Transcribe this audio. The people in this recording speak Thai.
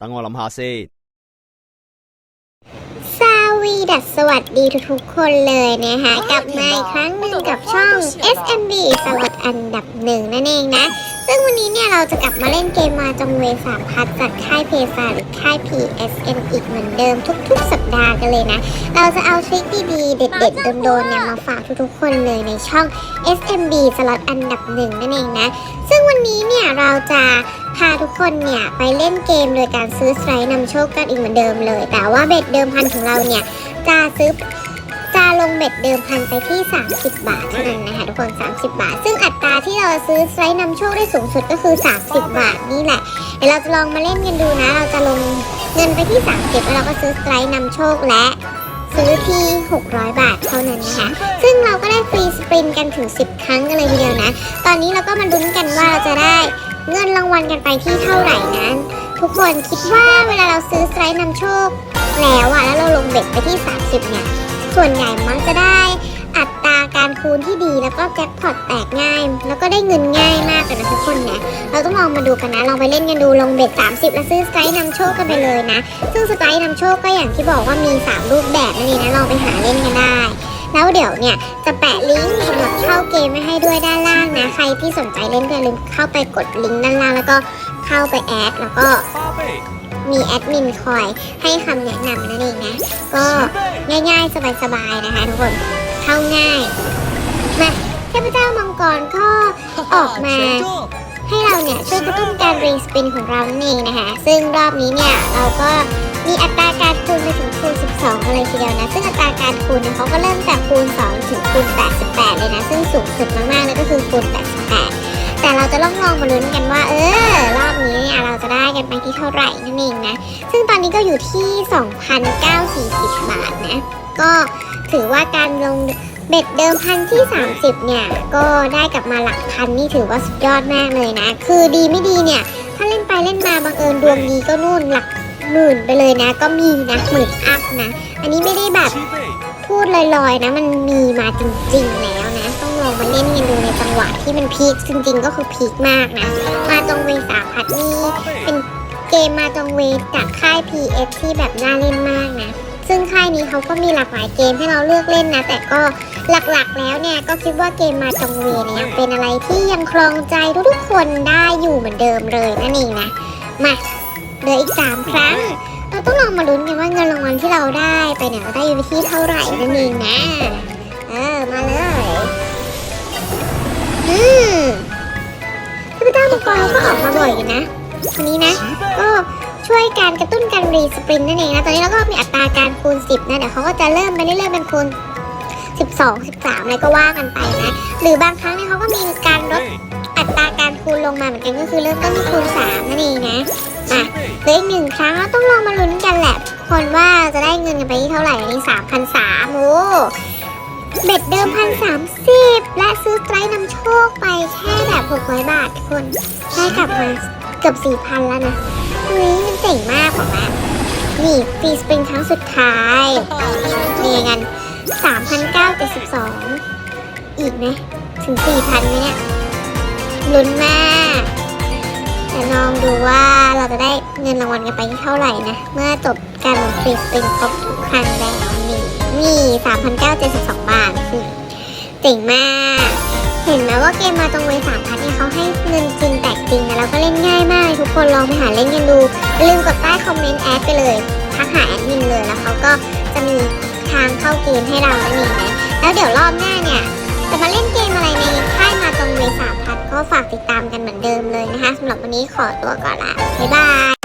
等我谂下先。 สวีดัสสวัสดีทุกๆคนเลยนะคะกลับมาอีกครั้งหนึ่งกับช่อง SMB สวัสดอันดับหนึ่งนั่นเองนะ ซึ่งวันนี้เนี่ยเราจะกลับมาเล่นเกมมาจงเวสามพัดจากค่ายเพซาหรือค่าย PSN อีกเหมือนเดิมทุกๆ สัปดาห์กันเลยนะ เราจะเอาทริคดีๆ เด็ดๆ โดนๆเนี่ยมาฝากทุกๆ คนเลยในช่อง SMB สล็อตอันดับหนึ่งนั่นเองนะ ซึ่งวันนี้เนี่ยเราจะพ าทุกคนเนี่ย ไปเล่นเกมโดยการซื้อสไลด์นำโชคกันอีกเหมือนเดิมเลย แต่ว่าเบ็ดเดิมพันของเราเนี่ย จะซื้อจะลงเบ็ดเดิมพันไปที่ 30 บาทเท่านั้นนะคะทุกคน 30 บาท ซึ่งอัตราที่เราซื้อสไลด์นำโชคได้สูงสุดก็คือ 30 บาทนี่แหละเดี๋ยวเราจะลองมาเล่นกันดูนะ เราจะลงเงินไปที่ 30 แล้วเราก็ซื้อสไลด์นำโชคและซื้อที่ 600 บาทเท่านั้นนะคะ ซึ่งเราก็ได้ฟรีสปรินกันถึง 10 ครั้งกันเลยทีเดียวนะ ตอนนี้เราก็มาลุ้นกันว่าเราจะได้ เงินรางวัลกันไปที่เท่าไหร่นั้น ทุกคนคิดว่าเวลาเราซื้อสไลด์นำโชค แล้วอะแล้วเราลงเบ็ดไปที่ 30 เนี่ย ส่วนใหญ่มักจะได้อัตราการคูณที่ดีแล้วก็แจ็คพอตแตกง่าย แล้วก็ได้เงินง่ายมากเลยนะทุกคนนะเราต้องลองมาดูกันนะลองไปเล่นกันดูลงเบ็ด 30 แล้วซื้อสไลด์นำโชคกันไปเลยนะ ซึ่งสไลด์นำโชคก็อย่างที่บอกว่ามี 3 รูปแบบนั่นเองนะลองไปหาเล่นกันได้ แล้วเดี๋ยวเนี่ยจะแปะลิงก์สำหรับเข้าเกมไว้ให้ด้วยด้านล่างนะ ใครที่สนใจเล่นก็อย่าลืมเข้าไปกดลิงก์ด้านล่างแล้วก็เข้าไปแอดแล้วก็มีแอดมินคอยให้คำแนะนำนั่นเองนะ ก็ง่ายๆ สบายๆนะคะทุกคนเข้าง่ายมาเทพเจ้ามังกรก็ออกมาให้เราเนี่ยช่วยกระตุ้นการรีสปินของเรานั่นเองนะคะ ซึ่งรอบนี้เนี่ยเราก็ มีอัตราการคูณไปถึงคูณ 12กันเลยทีเดียวนะ ซึ่งอัตราการคูณเนี่ยเขาก็เริ่มจากคูณ 2 ถึงคูณ 88 เลยนะ ซึ่งสูงสุดมากๆเลยก็คือคูณ 88 แต่เราจะลองลองมาลุ้นกันว่า เออ รอบนี้เนี่ยเราจะได้กันไปที่เท่าไหร่นั่นเองนะ ซึ่งตอนนี้ก็อยู่ที่ 2,940 บาทนะ ก็ถือว่าการลงเบ็ดเดิมพันที่ 30 เนี่ย ก็ได้กลับมาหลักพันนี่ถือว่าสุดยอดมากเลยนะ คือดีไม่ดีเนี่ย ถ้าเล่นไปเล่นมาบังเอิญดวงดีก็นู่นหลัก หมื่นไปเลยนะ ก็มีนะหมื่นอัพนะ อันนี้ไม่ได้แบบพูดลอยๆนะ มันมีมาจริงๆแล้วนะ ต้องลองมาเล่นกันดูในจังหวะที่มันพีคจริงๆก็คือพีคมากนะ มาตรงเวสาพัดนี่เป็นเกมมาตรงเวจากค่าย PS ที่แบบน่าเล่นมากนะ ซึ่งค่ายนี้เขาก็มีหลากหลายเกมให้เราเลือกเล่นนะ แต่ก็หลักๆแล้วเนี่ยก็คิดว่าเกมมาจงเวเนี่ยเป็นอะไรที่ยังครองใจทุกๆคนได้อยู่เหมือนเดิมเลยนั่นเองนะ มา เหลืออีก 3 ครั้ง เราต้องลองมาลุ้นกันว่าเงินรางวัลที่เราได้ไปเนี่ยเราได้อยู่ที่เท่าไหร่นั่นเองนะ เออ มาเลย อืมเทพเจ้ามังกรเขาก็ออกมาบ่อยกันนะคนนี้นะ ก็ช่วยการกระตุ้นการรีสปรินนั่นเองนะ ตอนนี้เราก็มีอัตราการคูณ 10 นะ เดี๋ยวเขาก็จะเริ่มไปเรื่อยๆเป็นคูณ 12 13 อะไรก็ว่ากันไปนะ หรือบางครั้งเนี่ยเขาก็มีการลดอัตราการคูณลงมาเหมือนกันก็คือเริ่มต้นที่คูณ3นั่นเองนะ กันไปที่เท่าไหร่อันนี้3,003โอ้เบ็ดเดิมพันสามสิบและซื้อไตรนำโชคไปแค่แบบ600บาททุกคนได้กลับมาเกือบ4,000แล้วนะเฮ้ยมันเจ๋งมากบอกว่านี่ฟรีสปริงครั้งสุดท้ายนี่กัน3,972อีกไหมถึง4,000ไหมเนี่ยลุ้นมาก แต่ลองดูว่าเราจะได้เงินรางวัลกันไปเท่าไหร่นะ เมื่อจบการฟรีสปริงครบทุกครั้งแล้วนี่นี่ 3,972 บาทคือเจ๋งมาก เห็นไหมว่าเกมมาตรงเวสามพันเนี่ยเขาให้เงินจริงแตกจริงนะแล้วก็เล่นง่ายมาก ทุกคนลองไปหาเล่นกันดูอย่าลืมกดใต้คอมเมนต์แอดไปเลยทักหาแอดมินเลยแล้วเขาก็จะมีทางเข้าเกมให้เรานั่นเองนะแล้วเดี๋ยวรอบหน้าเนี่ยจะมาเล่นเกมอะไรในค่ายมาตรงเวสามพัน ก็ฝากติดตามกันเหมือนเดิมเลยนะคะสำหรับวันนี้ขอตัวก่อนละบ๊ายบาย